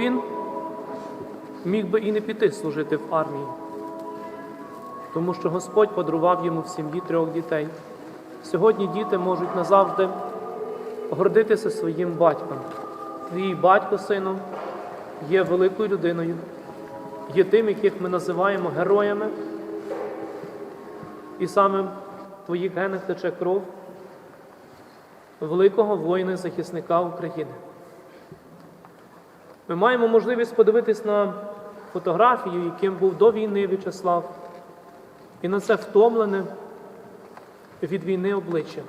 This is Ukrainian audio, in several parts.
Він міг би і не піти служити в армії, тому що Господь подарував йому в сім'ї трьох дітей. Сьогодні діти можуть назавжди гордитися своїм батьком. Твій батько, сином, є великою людиною, є тим, яких ми називаємо героями, і саме в твоїх генах тече кров великого воїна-захисника України. Ми маємо можливість подивитись на фотографію, яким був до війни В'ячеслав, і на це втомлене від війни обличчя,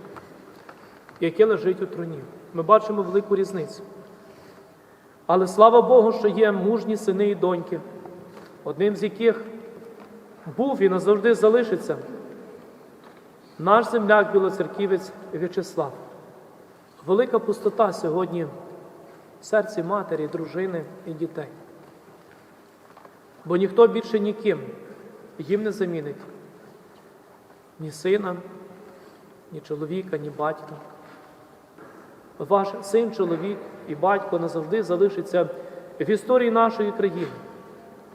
яке лежить у труні. Ми бачимо велику різницю. Але слава Богу, що є мужні сини і доньки, одним з яких був і назавжди залишиться наш земляк білоцерківець В'ячеслав. Велика пустота сьогодні в серці матері, дружини і дітей. Бо ніхто більше ніким їм не замінить ні сина, ні чоловіка, ні батька. Ваш син, чоловік і батько назавжди залишиться в історії нашої країни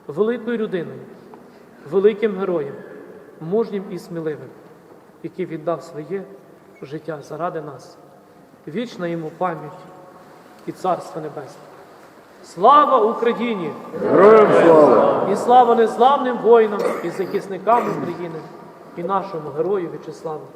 великою людиною, великим героєм, мужнім і сміливим, який віддав своє життя заради нас. Вічна йому пам'ять і Царство Небесне. Слава Україні! Героям слава! І слава незламним воїнам і захисникам України, і нашому герою В'ячеславу.